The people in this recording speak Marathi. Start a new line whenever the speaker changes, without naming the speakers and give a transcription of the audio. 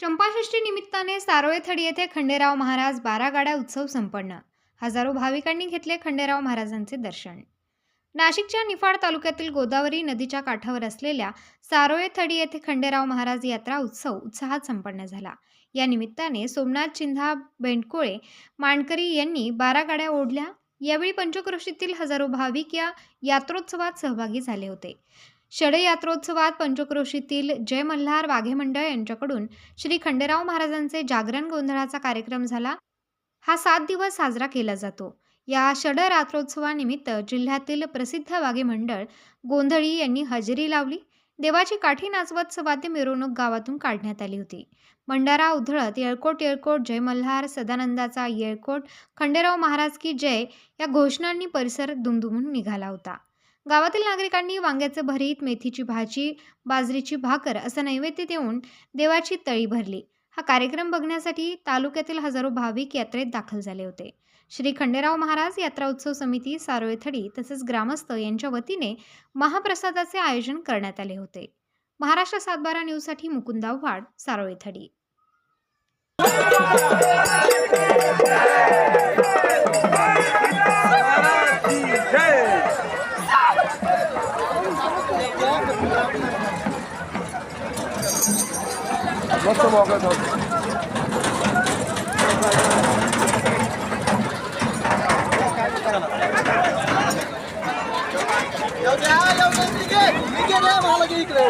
चंपाषष्ठी निमित्ताने सारोळेथडी येथे खंडेराव महाराज बारा गाड्या उत्सव संपन्न. हजारो भाविकांनी घेतले खंडेराव महाराजांचे दर्शन. नाशिकच्या निफाड तालुक्यातील गोदावरी नदीच्या काठावर असलेल्या सारोळे थडी येथे खंडेराव महाराज यात्रा उत्सव उत्साहात संपन्न झाला. या निमित्ताने सोमनाथ चिन्हा बेंडकोळे मांडकरी यांनी बारा गाड्या ओढल्या. यावेळी पंचक्रोशीतील हजारो भाविक या यात्रोत्सवात सहभागी झाले होते. षडयात्रोत्सवात पंचक्रोशीतील जय मल्हार वाघे मंडळ यांच्याकडून श्री खंडेराव महाराजांचे जागरण गोंधळाचा कार्यक्रम झाला. हा सात दिवस साजरा केला जातो. या षड रात्रोत्सवानिमित्त जिल्ह्यातील प्रसिद्ध वाघे मंडळ गोंधळी यांनी हजेरी लावली. देवाची काठी नाचवत सवाद्य मिरवणूक गावातून काढण्यात आली होती. भंडारा उधळत येळकोट येळकोट जय मल्हार सदानंदाचा येळकोट खंडेराव महाराज की जय या घोषणांनी परिसर दुमदुमून निघाला होता. गावातील नागरिकांनी वांग्याचे भरीत मेथीची भाजी बाजरीची भाकर असं नैवेद्य देऊन देवाची तळी भरली. हा कार्यक्रम बघण्यासाठी तालुक्यातील हजारो भाविक यात्रेत दाखल झाले होते. श्री खंडेराव महाराज यात्रा उत्सव समिती सारोळेथडी तसेच ग्रामस्थ यांच्या वतीने महाप्रसादाचे आयोजन करण्यात आले होते. महाराष्ट्र सातबारा न्यूजसाठी मुकुंदा वाड सारोळेथडी
मस्त मोकळा झाला
येऊ द्या, येऊ द्या, निघे, निघे रे, मला की इकडे.